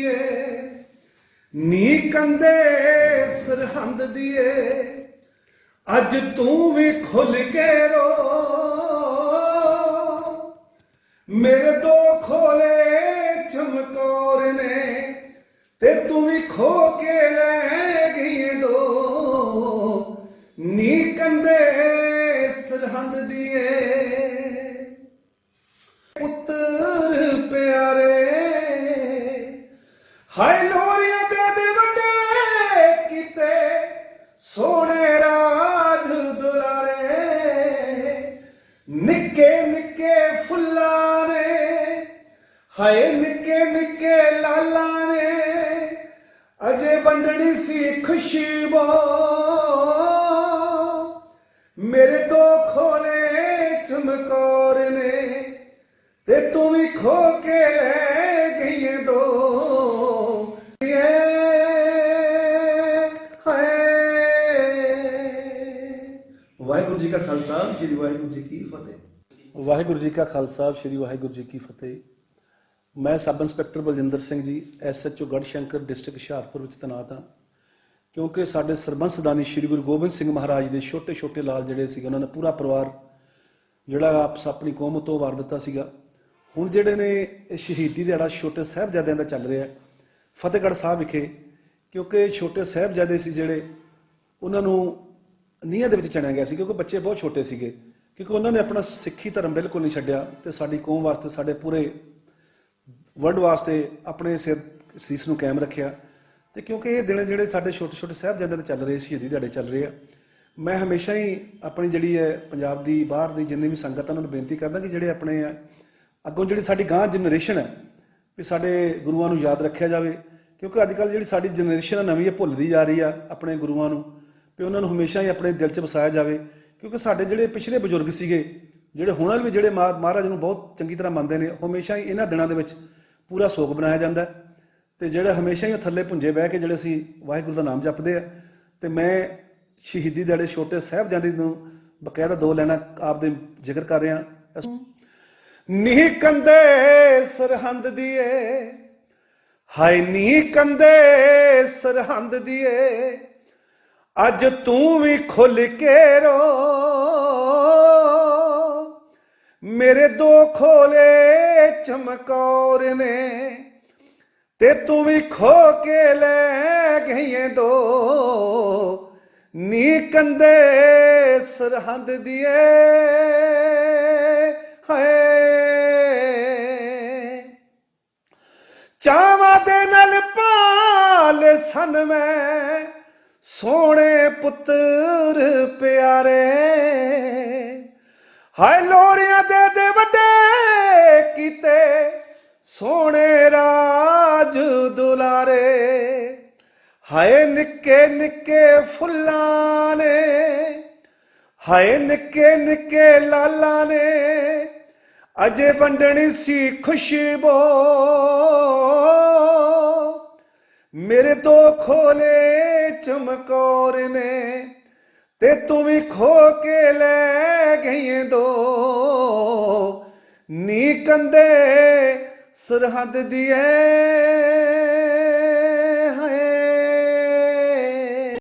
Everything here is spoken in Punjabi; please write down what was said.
ਦੀਏ। ਨੀ ਕੰਦੇ ਸਰਹੰਦ ਦੀਏ। ਅੱਜ ਤੂੰ ਵੀ ਖੁੱਲ ਕੇ ਰੋ। ਮੇਰੇ ਦੋ ਹਾਏ ਲੋਰੀਆਂ ਦੇ ਦੇ ਵੱਡੇ, ਕੀਤੇ ਸੋਹਣੇ ਰਾਜ ਦੁਲਾਰੇ। ਨਿੱਕੇ ਨਿੱਕੇ ਫੁੱਲਾਂ ਨੇ, ਹਾਏ ਨਿੱਕੇ ਨਿੱਕੇ ਲਾਲਾਂ ਨੇ, ਅਜੇ ਵੰਡਣੀ ਸੀ ਖੁਸ਼ਬੂ। ਮੇਰੇ ਦੋ ਖੋਲੇ ਚਮਕੌਰ ਨੇ, ਤੇ ਤੂੰ ਵੀ ਖੋ ਜੀ ਕਾ ਖਾਲਸਾ, ਸ੍ਰੀ ਵਾਹਿਗੁਰੂ ਜੀ ਕੀ ਫਤਿਹ। ਵਾਹਿਗੁਰੂ ਜੀ ਕਾ ਖਾਲਸਾ, ਸ੍ਰੀ ਵਾਹਿਗੁਰੂ ਜੀ ਕੀ ਫਤਿਹ। ਮੈਂ sub inspector Baljinder Singh ji SHO Garhshankar district Hoshiarpur ਵਿੱਚ ਤੈਨਾਤ ਹਾਂ। ਕਿਉਂਕਿ ਸਾਡੇ ਸਰਬੰਸ ਦਾਨੀ ਸ੍ਰੀ ਗੁਰੂ ਗੋਬਿੰਦ ਸਿੰਘ ਮਹਾਰਾਜ ਦੇ ਛੋਟੇ ਛੋਟੇ ਲਾਲ ਜਿਹੜੇ ਸੀਗੇ, ਉਹਨਾਂ ਨੇ ਪੂਰਾ ਪਰਿਵਾਰ ਜਿਹੜਾ ਆਪਸ ਆਪਣੀ ਕੌਮ ਤੋਂ ਵਾਰ ਦਿੱਤਾ ਸੀਗਾ। ਹੁਣ ਜਿਹੜੇ ਨੇ ਇਹ ਸ਼ਹੀਦੀ ਦਿਹਾੜਾ ਛੋਟੇ ਸਾਹਿਬਜ਼ਾਦਿਆਂ ਦਾ ਚੱਲ ਰਿਹਾ ਫਤਿਹਗੜ੍ਹ ਸਾਹਿਬ ਵਿਖੇ, ਕਿਉਂਕਿ ਛੋਟੇ ਸਾਹਿਬਜ਼ਾਦੇ ਸੀ ਜਿਹੜੇ, ਉਹਨਾਂ ਨੂੰ ਨੀਹਾਂ ਦੇ ਵਿੱਚ ਚਣਿਆ ਗਿਆ ਸੀ ਕਿਉਂਕਿ ਬੱਚੇ ਬਹੁਤ ਛੋਟੇ ਸੀਗੇ, ਕਿਉਂਕਿ ਉਹਨਾਂ ਨੇ ਆਪਣਾ ਸਿੱਖੀ ਧਰਮ ਬਿਲਕੁਲ ਨਹੀਂ ਛੱਡਿਆ ਤੇ ਸਾਡੀ ਕੌਮ ਵਾਸਤੇ, ਸਾਡੇ ਪੂਰੇ ਵਰਲਡ ਵਾਸਤੇ ਆਪਣੇ ਸਿਰ ਸੀਸ ਨੂੰ ਕਾਇਮ ਰੱਖਿਆ। ਤੇ ਕਿਉਂਕਿ ਇਹ ਦਿਨ ਜਿਹੜੇ ਸਾਡੇ ਛੋਟੇ ਛੋਟੇ ਸਾਹਿਬਜ਼ਾਦਿਆਂ ਦੇ ਚੱਲ ਰਹੇ ਸੀ, ਸ਼ਹੀਦੀ ਦਿਹਾੜੇ ਚੱਲ ਰਹੇ ਆ, ਮੈਂ ਹਮੇਸ਼ਾ ਹੀ ਆਪਣੀ ਜਿਹੜੀ ਹੈ ਪੰਜਾਬ ਦੀ, ਬਾਹਰ ਦੀ ਜਿੰਨੀ ਵੀ ਸੰਗਤ ਆ, ਉਹਨਾਂ ਨੂੰ ਬੇਨਤੀ ਕਰਦਾ ਕਿ ਜਿਹੜੇ ਆਪਣੇ ਆ, ਅੱਗੋਂ ਜਿਹੜੀ ਸਾਡੀ ਗਾਂ ਜਨਰੇਸ਼ਨ ਹੈ, ਵੀ ਸਾਡੇ ਗੁਰੂਆਂ ਨੂੰ ਯਾਦ ਰੱਖਿਆ ਜਾਵੇ, ਕਿਉਂਕਿ ਅੱਜ ਕੱਲ੍ਹ ਜਿਹੜੀ ਸਾਡੀ ਜਨਰੇਸ਼ਨ ਆ, ਨਵੀਂ ਇਹ ਭੁੱਲਦੀ ਜਾ ਰਹੀ ਆ ਆਪਣੇ ਗੁਰੂਆਂ ਨੂੰ। ਵੀ ਉਹਨਾਂ ਨੂੰ ਹਮੇਸ਼ਾ ਹੀ ਆਪਣੇ ਦਿਲ 'ਚ ਵਸਾਇਆ ਜਾਵੇ, ਕਿਉਂਕਿ ਸਾਡੇ ਜਿਹੜੇ ਪਿਛਲੇ ਬਜ਼ੁਰਗ ਸੀਗੇ, ਜਿਹੜੇ ਹੁਣ ਵਾਲੇ ਵੀ ਜਿਹੜੇ ਮਹਾ- ਮਹਾਰਾਜ ਨੂੰ ਬਹੁਤ ਚੰਗੀ ਤਰ੍ਹਾਂ ਮੰਨਦੇ ਨੇ ਹਮੇਸ਼ਾ ਹੀ ਇਹਨਾਂ ਦਿਨਾਂ ਦੇ ਵਿੱਚ ਪੂਰਾ ਸੋਗ ਬਣਾਇਆ ਜਾਂਦਾ ਹੈ। ਤੇ ਜਿਹੜੇ ਹਮੇਸ਼ਾ ਹੀ ਉਹ ਥੱਲੇ ਭੁੰਜੇ ਬਹਿ ਕੇ ਜਿਹੜੇ ਸੀ ਵਾਹਿਗੁਰੂ ਦਾ ਨਾਮ ਜਪਦੇ ਆ, ਤੇ ਮੈਂ ਸ਼ਹੀਦੀ ਦਿਹਾੜੇ ਛੋਟੇ ਸਾਹਿਬਜ਼ਾਦੇ ਨੂੰ ਬਕਾਇਦਾ ਦੋ ਲੈਣਾ ਆਪ ਦੇ ਜ਼ਿਕਰ ਕਰ ਰਿਹਾ ਨੀ ਕੰਦੇ ਸਰਹੰਦ ਦੀਏ, ਹਾਏ ਨੀ ਕੰਦੇ ਸਰਹੰਦ ਦੀਏ ਅੱਜ ਤੂੰ ਵੀ ਖੁੱਲ ਕੇ ਰੋ। ਮੇਰੇ ਦੋ ਖੋਲੇ ਚਮਕੌਰ ਨੇ ਤੇ ਤੂੰ ਵੀ ਖੋ ਕੇ ਲੈ ਗਈਏ ਦੋ। ਨੀ ਕੰਦੇ ਸਰਹੰਦ ਦੀਏ, ਹਾਏ। ਚਾਵਾਂ ਦੇ ਨਾਲ ਪਾਲ ਸਨ ਮੈਂ ਸੋਹਣੇ ਪੁੱਤਰ ਪਿਆਰੇ, ਹਾਏ ਲੋਰੀਆਂ ਦੇ ਦੇ ਵੱਡੇ ਕੀਤੇ, ਸੋਹਣੇ ਰਾਜ ਦੁਲਾਰੇ, ਹਾਏ ਨਿੱਕੇ ਨਿੱਕੇ ਫੁੱਲਾਂ ਨੇ, ਹਾਏ ਨਿੱਕੇ ਨਿੱਕੇ ਲਾਲਾਂ ਨੇ, ਅਜੇ ਵੰਡਣੀ ਸੀ ਖੁਸ਼ਬੂ। ਮੇਰੇ ਦੋ ਖੋਲੇ ਚਮਕੌਰ ਨੇ ਤੇ ਤੂੰ ਵੀ ਖੋ ਕੇ ਲੈ ਗਈ ਦੋ। ਨੀ ਕੰਦੇ ਸਰਹੱਦ ਦੀਏ।